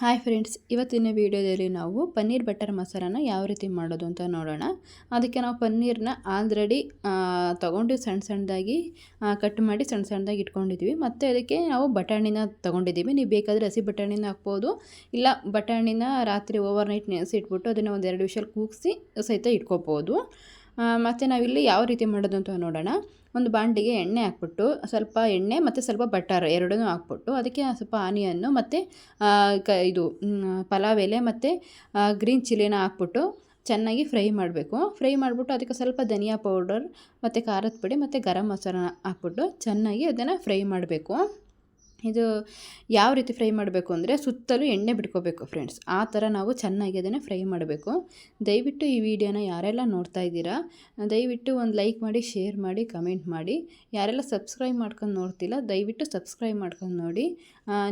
Hi friends ಇವತ್ತಿನ ವಿಡಿಯೋದಲ್ಲಿ ನಾವು ಪನ್ನೀರ್ ಬಟರ್ ಮಸಾಲಾನ ಯಾವ ರೀತಿ ಮಾಡೋದು ಅಂತ ನೋಡೋಣ. ಅದಕ್ಕೆ ನಾವು ಪನ್ನೀರನ್ನ ಆಲ್ರೆಡಿ ತೊಗೊಂಡು ಸಣ್ಣ ಸಣ್ಣದಾಗಿ ಕಟ್ ಮಾಡಿ ಸಣ್ಣ ಸಣ್ಣದಾಗಿ ಇಟ್ಕೊಂಡಿದ್ವಿ ಮತ್ತು ಅದಕ್ಕೆ ನಾವು ಬಟಾಣಿನ ತೊಗೊಂಡಿದ್ದೀವಿ. ನೀವು ಬೇಕಾದರೆ ಹಸಿ ಬಟಾಣಿನ ಹಾಕ್ಬೋದು. ಇಲ್ಲ ಬಟಾಣಿನ ರಾತ್ರಿ ಓವರ್ ನೈಟ್ ನೆನೆಸಿಟ್ಬಿಟ್ಟು ಅದನ್ನು ಒಂದೆರಡು ವಿಷಲ್ ಕೂಗಿಸಿ ಸಹಿತ ಇಟ್ಕೋಬೋದು. ಮತ್ತು ನಾವಿಲ್ಲಿ ಯಾವ ರೀತಿ ಮಾಡೋದು ಅಂತ ನೋಡೋಣ. ಒಂದು ಬಾಂಡಿಗೆ ಎಣ್ಣೆ ಹಾಕ್ಬಿಟ್ಟು, ಸ್ವಲ್ಪ ಎಣ್ಣೆ ಮತ್ತು ಸ್ವಲ್ಪ ಬಟರ್ ಎರಡನ್ನೂ ಹಾಕ್ಬಿಟ್ಟು, ಅದಕ್ಕೆ ಸ್ವಲ್ಪ ಆನಿಯನ್ನು ಮತ್ತು ಕ, ಇದು ಪಲಾವ್ ಎಲೆ ಮತ್ತು ಗ್ರೀನ್ ಚಿಲ್ಲಿನ ಹಾಕ್ಬಿಟ್ಟು ಚೆನ್ನಾಗಿ ಫ್ರೈ ಮಾಡಬೇಕು. ಫ್ರೈ ಮಾಡಿಬಿಟ್ಟು ಅದಕ್ಕೆ ಸ್ವಲ್ಪ ಧನಿಯಾ ಪೌಡರ್ ಮತ್ತು ಖಾರದ ಪುಡಿ ಮತ್ತು ಗರಂ ಮಸಾಲ ಹಾಕ್ಬಿಟ್ಟು ಚೆನ್ನಾಗಿ ಅದನ್ನು ಫ್ರೈ ಮಾಡಬೇಕು. ಇದು ಯಾವ ರೀತಿ ಫ್ರೈ ಮಾಡಬೇಕು ಅಂದರೆ ಸುತ್ತಲೂ ಎಣ್ಣೆ ಬಿಟ್ಕೋಬೇಕು ಫ್ರೆಂಡ್ಸ್. ಆ ಥರ ನಾವು ಚೆನ್ನಾಗಿ ಅದನ್ನು ಫ್ರೈ ಮಾಡಬೇಕು. ದಯವಿಟ್ಟು ಈ ವಿಡಿಯೋನ ಯಾರೆಲ್ಲ ನೋಡ್ತಾ ಇದ್ದೀರಾ, ದಯವಿಟ್ಟು ಒಂದು ಲೈಕ್ ಮಾಡಿ, ಶೇರ್ ಮಾಡಿ, ಕಮೆಂಟ್ ಮಾಡಿ. ಯಾರೆಲ್ಲ ಸಬ್ಸ್ಕ್ರೈಬ್ ಮಾಡ್ಕೊಂಡು ನೋಡ್ತಿಲ್ಲ, ದಯವಿಟ್ಟು ಸಬ್ಸ್ಕ್ರೈಬ್ ಮಾಡ್ಕೊಂಡು ನೋಡಿ.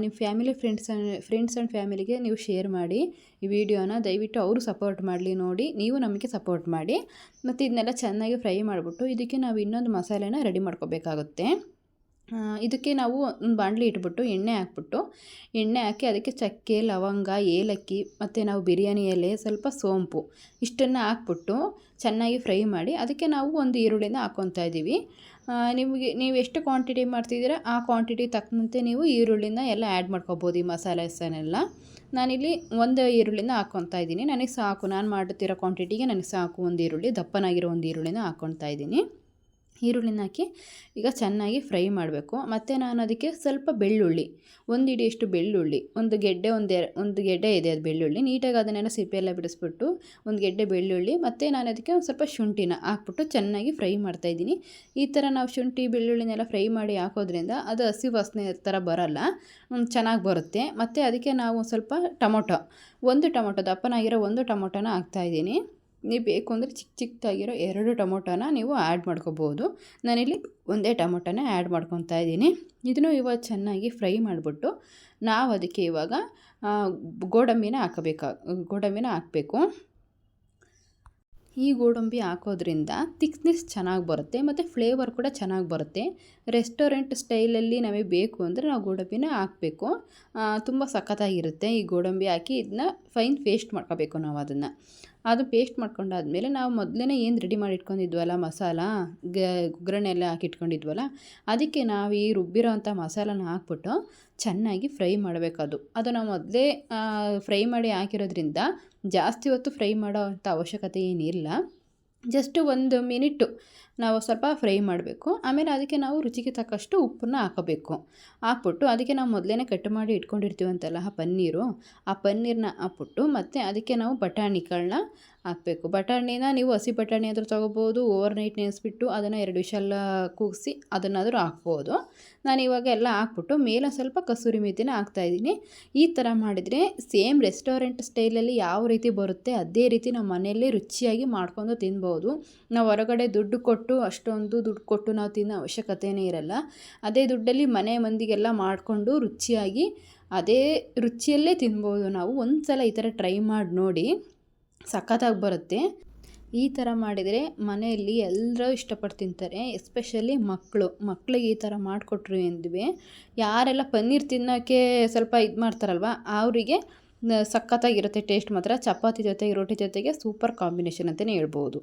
ನಿಮ್ಮ ಫ್ಯಾಮಿಲಿ ಫ್ರೆಂಡ್ಸ್ ಫ್ರೆಂಡ್ಸ್ ಆ್ಯಂಡ್ ಫ್ಯಾಮಿಲಿಗೆ ನೀವು ಶೇರ್ ಮಾಡಿ ಈ ವಿಡಿಯೋನ. ದಯವಿಟ್ಟು ಅವರು ಸಪೋರ್ಟ್ ಮಾಡಲಿ ನೋಡಿ, ನೀವು ನಮಗೆ ಸಪೋರ್ಟ್ ಮಾಡಿ. ಮತ್ತು ಇದನ್ನೆಲ್ಲ ಚೆನ್ನಾಗಿ ಫ್ರೈ ಮಾಡಿಬಿಟ್ಟು ಇದಕ್ಕೆ ನಾವು ಇನ್ನೊಂದು ಮಸಾಲೆನ ರೆಡಿ ಮಾಡ್ಕೋಬೇಕಾಗುತ್ತೆ. ಇದಕ್ಕೆ ನಾವು ಒಂದು ಬಾಣಲಿ ಇಟ್ಬಿಟ್ಟು, ಎಣ್ಣೆ ಹಾಕ್ಬಿಟ್ಟು, ಎಣ್ಣೆ ಹಾಕಿ ಅದಕ್ಕೆ ಚಕ್ಕೆ, ಲವಂಗ, ಏಲಕ್ಕಿ, ಮತ್ತು ನಾವು ಬಿರಿಯಾನಿ ಎಲೆ, ಸ್ವಲ್ಪ ಸೋಂಪು ಇಷ್ಟನ್ನು ಹಾಕ್ಬಿಟ್ಟು ಚೆನ್ನಾಗಿ ಫ್ರೈ ಮಾಡಿ ಅದಕ್ಕೆ ನಾವು ಒಂದು ಈರುಳ್ಳಿನ ಹಾಕ್ಕೊತಾ ಇದ್ದೀವಿ. ನಿಮಗೆ, ನೀವು ಎಷ್ಟು ಕ್ವಾಂಟಿಟಿ ಮಾಡ್ತಿದ್ದೀರಾ, ಆ ಕ್ವಾಂಟಿಟಿ ತಕ್ಕಂತೆ ನೀವು ಈರುಳ್ಳಿನ ಎಲ್ಲ ಆ್ಯಡ್ ಮಾಡ್ಕೊಬೋದು ಈ ಮಸಾಲೆಸನ್ನೆಲ್ಲ ನಾನಿಲ್ಲಿ ಒಂದು ಈರುಳ್ಳಿನ ಹಾಕ್ಕೊತಾ ಇದ್ದೀನಿ. ನನಗೆ ಸಾಕು, ನಾನು ಮಾಡ್ತಿರೋ ಕ್ವಾಂಟಿಟಿಗೆ ನನಗೆ ಸಾಕು ಒಂದು ಈರುಳ್ಳಿ, ದಪ್ಪನಾಗಿರೋ ಒಂದು ಈರುಳ್ಳಿನ ಹಾಕ್ಕೊತಾ ಇದ್ದೀನಿ. ಈರುಳ್ಳಿನ ಹಾಕಿ ಈಗ ಚೆನ್ನಾಗಿ ಫ್ರೈ ಮಾಡಬೇಕು. ಮತ್ತು ನಾನು ಅದಕ್ಕೆ ಸ್ವಲ್ಪ ಬೆಳ್ಳುಳ್ಳಿ, ಒಂದು ಇಡಿಯಷ್ಟು ಬೆಳ್ಳುಳ್ಳಿ, ಒಂದು ಗೆಡ್ಡೆ, ಒಂದು ಒಂದು ಗೆಡ್ಡೆ ಇದೆ ಅದು ಬೆಳ್ಳುಳ್ಳಿ. ನೀಟಾಗಿ ಅದನ್ನೆಲ್ಲ ಸಿಪ್ಪೆಲ್ಲ ಬಿಡಿಸ್ಬಿಟ್ಟು ಒಂದು ಗೆಡ್ಡೆ ಬೆಳ್ಳುಳ್ಳಿ, ಮತ್ತು ನಾನು ಅದಕ್ಕೆ ಒಂದು ಸ್ವಲ್ಪ ಶುಂಠಿನ ಹಾಕ್ಬಿಟ್ಟು ಚೆನ್ನಾಗಿ ಫ್ರೈ ಮಾಡ್ತಾಯಿದ್ದೀನಿ ಈ ಥರ ನಾವು ಶುಂಠಿ, ಬೆಳ್ಳುಳ್ಳಿನೆಲ್ಲ ಫ್ರೈ ಮಾಡಿ ಹಾಕೋದ್ರಿಂದ ಅದು ಹಸಿ ವಾಸನೆ ಥರ ಬರೋಲ್ಲ ಚೆನ್ನಾಗಿ ಬರುತ್ತೆ. ಮತ್ತು ಅದಕ್ಕೆ ನಾವು ಸ್ವಲ್ಪ ಟೊಮೊಟೊ, ಒಂದು ಟೊಮೊಟೊ ದಪ್ಪನಾಗಿರೋ ಒಂದು ಟೊಮೊಟೊನ ಹಾಕ್ತಾಯಿದ್ದೀನಿ ನೀವು ಬೇಕು ಅಂದರೆ ಚಿಕ್ಕ ಚಿಕ್ಕದಾಗಿರೋ ಎರಡು ಟೊಮೊಟೊನ ನೀವು ಆ್ಯಡ್ ಮಾಡ್ಕೋಬೋದು. ನಾನಿಲ್ಲಿ ಒಂದೇ ಟೊಮೊಟೊನ ಆ್ಯಡ್ ಮಾಡ್ಕೊತಾ ಇದ್ದೀನಿ. ಇದನ್ನು ಇವಾಗ ಚೆನ್ನಾಗಿ ಫ್ರೈ ಮಾಡಿಬಿಟ್ಟು ನಾವು ಅದಕ್ಕೆ ಇವಾಗ ಗೋಡಂಬಿನ ಹಾಕಬೇಕು ಗೋಡಂಬಿನ ಹಾಕಬೇಕು. ಈ ಗೋಡಂಬಿ ಹಾಕೋದ್ರಿಂದ ತಿಕ್ನೆಸ್ ಚೆನ್ನಾಗಿ ಬರುತ್ತೆ ಮತ್ತು ಫ್ಲೇವರ್ ಕೂಡ ಚೆನ್ನಾಗಿ ಬರುತ್ತೆ. ರೆಸ್ಟೋರೆಂಟ್ ಸ್ಟೈಲಲ್ಲಿ ನಮಗೆ ಬೇಕು ಅಂದರೆ ನಾವು ಗೋಡಂಬಿನ ಹಾಕಬೇಕು. ತುಂಬ ಸಖತ್ತಾಗಿರುತ್ತೆ ಈ ಗೋಡಂಬಿ ಹಾಕಿ, ಇದನ್ನ ಫೈನ್ ಪೇಸ್ಟ್ ಮಾಡ್ಕೋಬೇಕು ನಾವು ಅದನ್ನು ಅದು ಪೇಸ್ಟ್ ಮಾಡ್ಕೊಂಡಾದ್ಮೇಲೆ ನಾವು ಮೊದಲೇ ಏನು ರೆಡಿ ಮಾಡಿ ಇಟ್ಕೊಂಡಿದ್ವಲ್ಲ ಮಸಾಲ, ಗ ಒಗ್ಗರಣೆ ಎಲ್ಲ ಹಾಕಿಟ್ಕೊಂಡಿದ್ವಲ್ಲ ಅದಕ್ಕೆ ನಾವು ಈ ರುಬ್ಬಿರೋ ಅಂಥ ಮಸಾಲನ ಹಾಕ್ಬಿಟ್ಟು ಚೆನ್ನಾಗಿ ಫ್ರೈ ಮಾಡಬೇಕದು. ಅದು ನಾವು ಮೊದಲೇ ಫ್ರೈ ಮಾಡಿ ಹಾಕಿರೋದ್ರಿಂದ ಜಾಸ್ತಿ ಹೊತ್ತು ಫ್ರೈ ಮಾಡೋ ಅಂಥ ಅವಶ್ಯಕತೆ ಏನಿಲ್ಲ. ಜಸ್ಟ್ ಒಂದು ಮಿನಿಟ್ಟು ನಾವು ಸ್ವಲ್ಪ ಫ್ರೈ ಮಾಡಬೇಕು. ಆಮೇಲೆ ಅದಕ್ಕೆ ನಾವು ರುಚಿಗೆ ತಕ್ಕಷ್ಟು ಉಪ್ಪನ್ನ ಹಾಕಬೇಕು. ಹಾಕ್ಬಿಟ್ಟು ಅದಕ್ಕೆ ನಾವು ಮೊದಲೇ ಕಟ್ ಮಾಡಿ ಇಟ್ಕೊಂಡಿರ್ತೀವಂತಲ್ಲ ಆ ಪನ್ನೀರು, ಆ ಪನ್ನೀರನ್ನ ಹಾಕ್ಬಿಟ್ಟು ಮತ್ತು ಅದಕ್ಕೆ ನಾವು ಬಟಾಣಿಗಳನ್ನ ಹಾಕಬೇಕು. ಬಟಾಣಿನ ನೀವು ಹಸಿ ಬಟಾಣಿ ಆದರೂ ತೊಗೋಬೋದು ಓವರ್ ನೈಟ್ ನೆನೆಸ್ಬಿಟ್ಟು ಅದನ್ನು ಎರಡು ವಿಷಲ್ಲ ಕೂಗಿಸಿ ಅದನ್ನಾದರೂ ಹಾಕ್ಬೋದು. ನಾನು ಇವಾಗ ಎಲ್ಲ ಹಾಕ್ಬಿಟ್ಟು ಮೇಲೆ ಸ್ವಲ್ಪ ಕಸೂರಿ ಮೇತಿನ ಹಾಕ್ತಾಯಿದ್ದೀನಿ ಈ ಥರ ಮಾಡಿದರೆ ಸೇಮ್ ರೆಸ್ಟೋರೆಂಟ್ ಸ್ಟೈಲಲ್ಲಿ ಯಾವ ರೀತಿ ಬರುತ್ತೆ ಅದೇ ರೀತಿ ನಾವು ಮನೆಯಲ್ಲೇ ರುಚಿಯಾಗಿ ಮಾಡ್ಕೊಂಡು ತಿನ್ಬೋದು. ನಾವು ಹೊರಗಡೆ ದುಡ್ಡು ಕೊಟ್ಟು ಅಷ್ಟೊಂದು ದುಡ್ಡು ಕೊಟ್ಟು ನಾವು ತಿನ್ನೋ ಅವಶ್ಯಕತೆಯೇ ಇರಲ್ಲ. ಅದೇ ದುಡ್ಡಲ್ಲಿ ಮನೆ ಮಂದಿಗೆಲ್ಲ ಮಾಡಿಕೊಂಡು ರುಚಿಯಾಗಿ ಅದೇ ರುಚಿಯಲ್ಲೇ ತಿನ್ಬೋದು ನಾವು. ಒಂದು ಸಲ ಈ ಥರ ಟ್ರೈ ಮಾಡಿ ನೋಡಿ. ಸಖತ್ತಾಗಿ ಬರುತ್ತೆ. ಈ ಥರ ಮಾಡಿದರೆ ಮನೆಯಲ್ಲಿ ಎಲ್ಲರೂ ಇಷ್ಟಪಟ್ಟು ತಿಂತಾರೆ, ಎಸ್ಪೆಷಲಿ ಮಕ್ಕಳು. ಮಕ್ಕಳಿಗೆ ಈ ಥರ ಮಾಡಿಕೊಟ್ರು ಎಂದ್ವಿ. ಯಾರೆಲ್ಲ ಪನ್ನೀರ್ ತಿನ್ನೋಕ್ಕೆ ಸ್ವಲ್ಪ ಇದು ಮಾಡ್ತಾರಲ್ವ, ಅವರಿಗೆ ಸಖತ್ತಾಗಿರುತ್ತೆ ಟೇಸ್ಟ್ ಮಾತ್ರ. ಚಪಾತಿ ಜೊತೆಗೆ ರೊಟ್ಟಿ ಜೊತೆಗೆ ಸೂಪರ್ ಕಾಂಬಿನೇಷನ್ ಅಂತಲೇ ಹೇಳ್ಬೋದು.